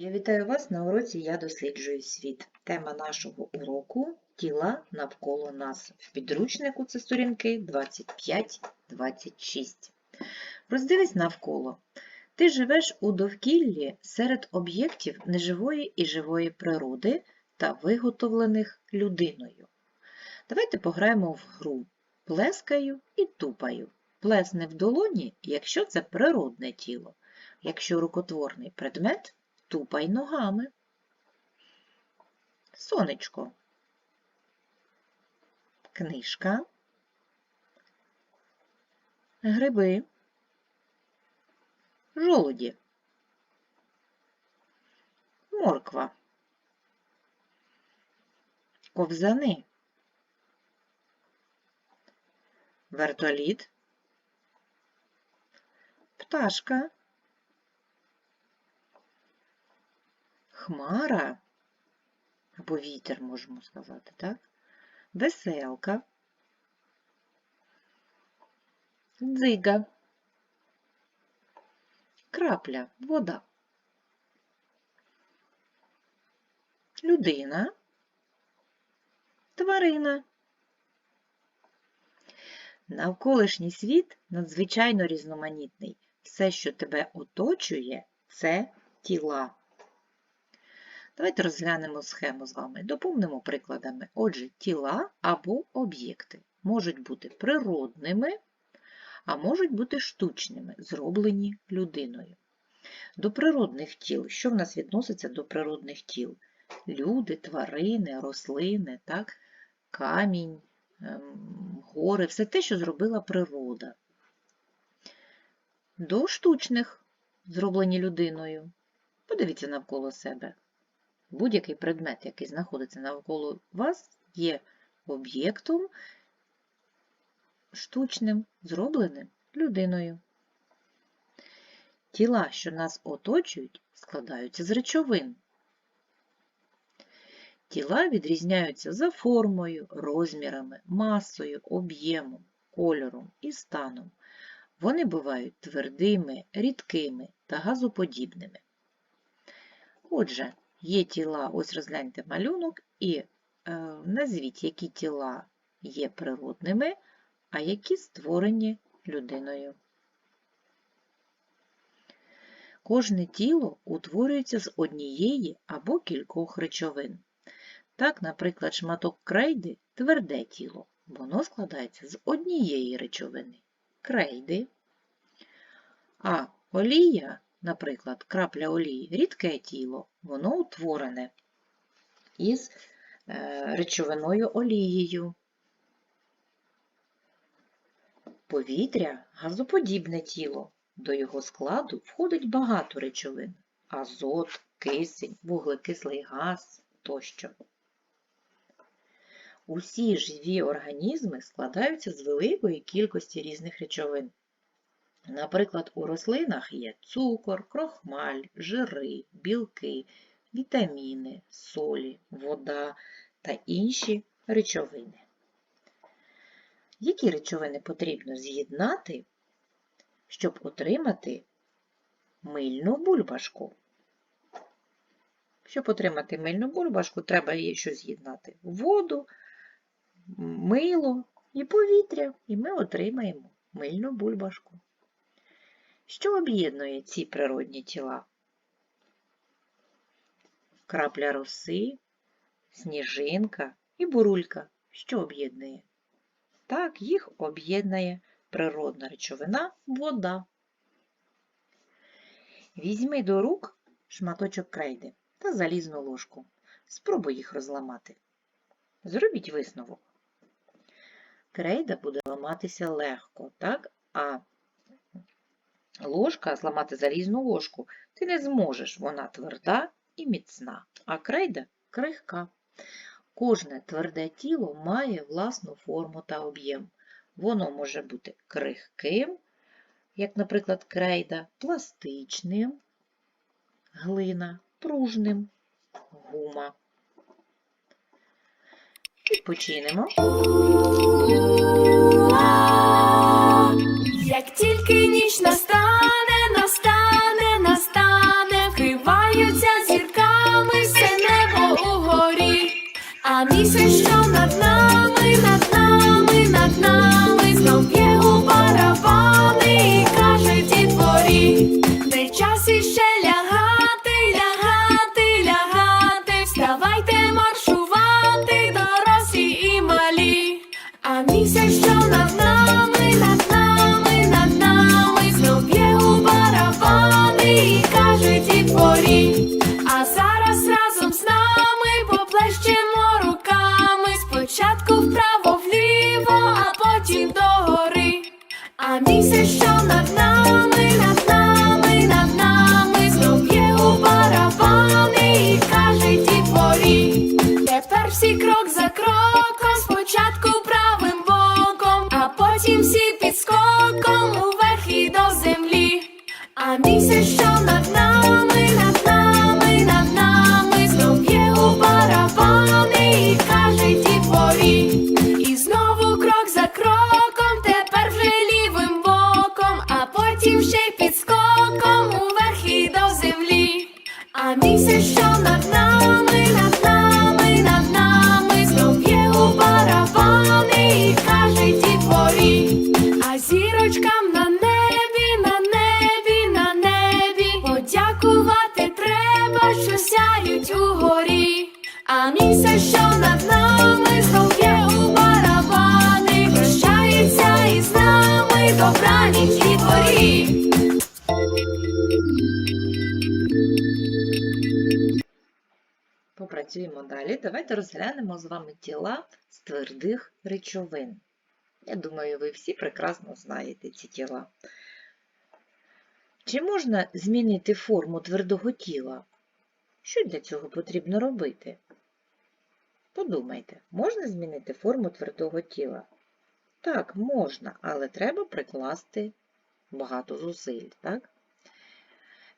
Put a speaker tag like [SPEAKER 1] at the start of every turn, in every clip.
[SPEAKER 1] Я вітаю вас на уроці Я досліджую світ. Тема нашого уроку тіла навколо нас. В підручнику це сторінки 25-26. Роздивись навколо. Ти живеш у довкіллі серед об'єктів неживої і живої природи та виготовлених людиною. Давайте пограємо в гру плескаю і тупаю. Плесни в долоні, якщо це природне тіло. Якщо рукотворний предмет, тупай ногами. Сонечко. Книжка. Гриби. Жолуді. Морква. Ковзани. Вертоліт. Пташка. Хмара, або вітер, можемо сказати, так? Веселка, дзига, крапля, вода, людина, тварина. Навколишній світ надзвичайно різноманітний. Все, що тебе оточує, це тіла. Давайте розглянемо схему з вами, доповнимо прикладами. Отже, тіла або об'єкти можуть бути природними, а можуть бути штучними, зроблені людиною. До природних тіл, що в нас відноситься до природних тіл? Люди, тварини, рослини, так? камінь, ем, гори, все те, що зробила природа. До штучних, зроблені людиною. Подивіться навколо себе. Будь-який предмет, який знаходиться навколо вас, є об'єктом штучним, зробленим людиною. Тіла, що нас оточують, складаються з речовин. Тіла відрізняються за формою, розмірами, масою, об'ємом, кольором і станом. Вони бувають твердими, рідкими та газоподібними. Отже, Є тіла, ось розгляньте малюнок, і е, назвіть, які тіла є природними, а які створені людиною. Кожне тіло утворюється з однієї або кількох речовин. Так, наприклад, шматок крейди тверде тіло, воно складається з однієї речовини крейди, а олія наприклад, крапля олії, рідке тіло, воно утворене із е, речовиною олією. Повітря газоподібне тіло. До його складу входить багато речовин азот, кисень, вуглекислий газ тощо. Усі живі організми складаються з великої кількості різних речовин. Наприклад, у рослинах є цукор, крохмаль, жири, білки, вітаміни, солі, вода та інші речовини. Які речовини потрібно з'єднати, щоб отримати мильну бульбашку? Щоб отримати мильну бульбашку, треба її що з'єднати? Воду, мило і повітря, і ми отримаємо мильну бульбашку. Що об'єднує ці природні тіла? Крапля роси, сніжинка і бурулька. Що об'єднує? Так, їх об'єднує природна речовина вода. Візьми до рук шматочок крейди та залізну ложку. Спробуй їх розламати. Зробіть висновок. Крейда буде ламатися легко, так? а ложка, зламати залізну ложку, ти не зможеш, вона тверда і міцна, а крейда крихка. Кожне тверде тіло має власну форму та об'єм. Воно може бути крихким, як, наприклад, крейда, пластичним, глина, пружним, гума. Відпочинемо.
[SPEAKER 2] А місяць, над нами, над нами, над нами, знов у барабани і каже. А зірочкам на небі, на небі, на небі, подякувати треба, що сяють угорі. А місяць,
[SPEAKER 1] Попрацюємо далі. Давайте розглянемо з вами тіла з твердих речовин. Я думаю, ви всі прекрасно знаєте ці тіла. Чи можна змінити форму твердого тіла? Що для цього потрібно робити? Подумайте, можна змінити форму твердого тіла? Так, можна, але треба прикласти багато зусиль, так?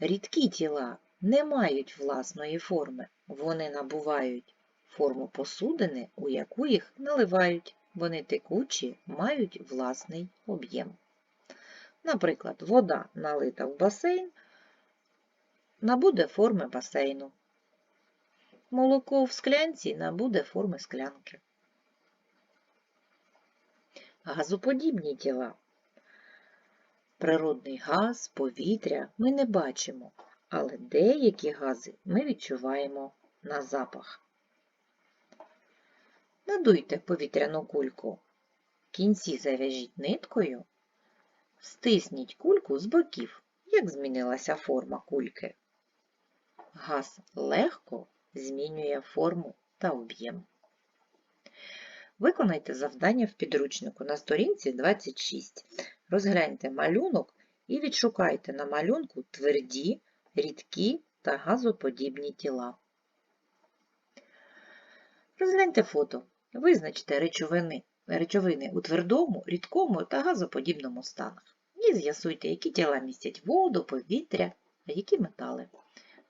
[SPEAKER 1] Рідкі тіла не мають власної форми. Вони набувають форму посудини, у яку їх наливають. Вони текучі, мають власний об'єм. Наприклад, вода, налита в басейн, набуде форми басейну. Молоко в склянці набуде форми склянки. Газоподібні тіла. Природний газ, повітря ми не бачимо, але деякі гази ми відчуваємо на запах. Надуйте повітряну кульку. Кінці зав'яжіть ниткою. Стисніть кульку з боків, як змінилася форма кульки. Газ легко змінює форму та об'єм. Виконайте завдання в підручнику на сторінці 26. Розгляньте малюнок і відшукайте на малюнку тверді, рідкі та газоподібні тіла. Розгляньте фото. Визначте речовини, речовини у твердому, рідкому та газоподібному станах. І з'ясуйте, які тіла містять воду, повітря, а які метали.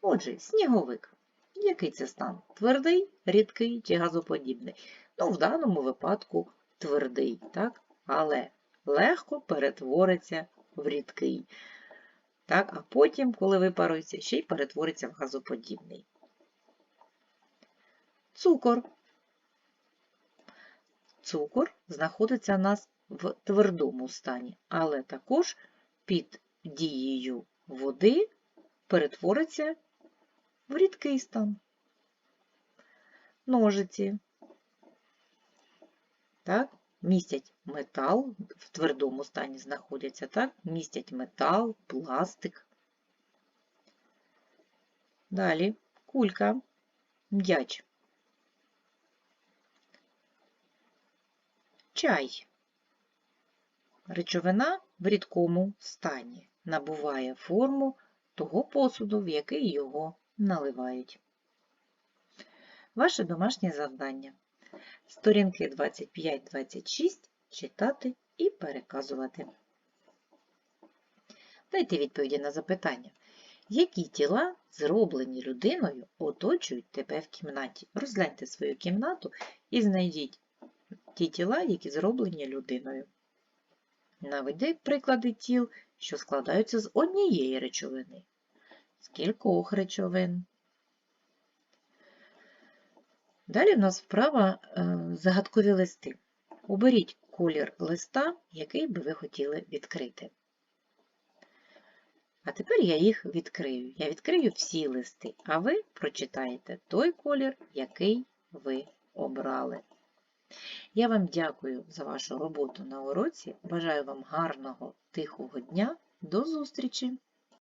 [SPEAKER 1] Отже, сніговик. Який це стан? Твердий, рідкий чи газоподібний? Ну, в даному випадку твердий, так? але легко перетвориться в рідкий. Так? А потім, коли випарується, ще й перетвориться в газоподібний. Цукор. Цукор знаходиться у нас в твердому стані, але також під дією води перетвориться в рідкий стан. Ножиці. Так, містять метал, в твердому стані знаходяться, так, містять метал, пластик. Далі кулька, м'яч. Чай. Речовина в рідкому стані набуває форму того посуду, в який його наливають. Ваше домашнє завдання. Сторінки 25-26 читати і переказувати. Дайте відповіді на запитання. Які тіла, зроблені людиною, оточують тебе в кімнаті? Розгляньте свою кімнату і знайдіть ті тіла, які зроблені людиною. Наведіть приклади тіл, що складаються з однієї речовини. З кількох речовин. Далі в нас вправа е, загадкові листи. Оберіть колір листа, який би ви хотіли відкрити. А тепер я їх відкрию. Я відкрию всі листи, а ви прочитаєте той колір, який ви обрали. Я вам дякую за вашу роботу на уроці. Бажаю вам гарного, тихого дня. До зустрічі!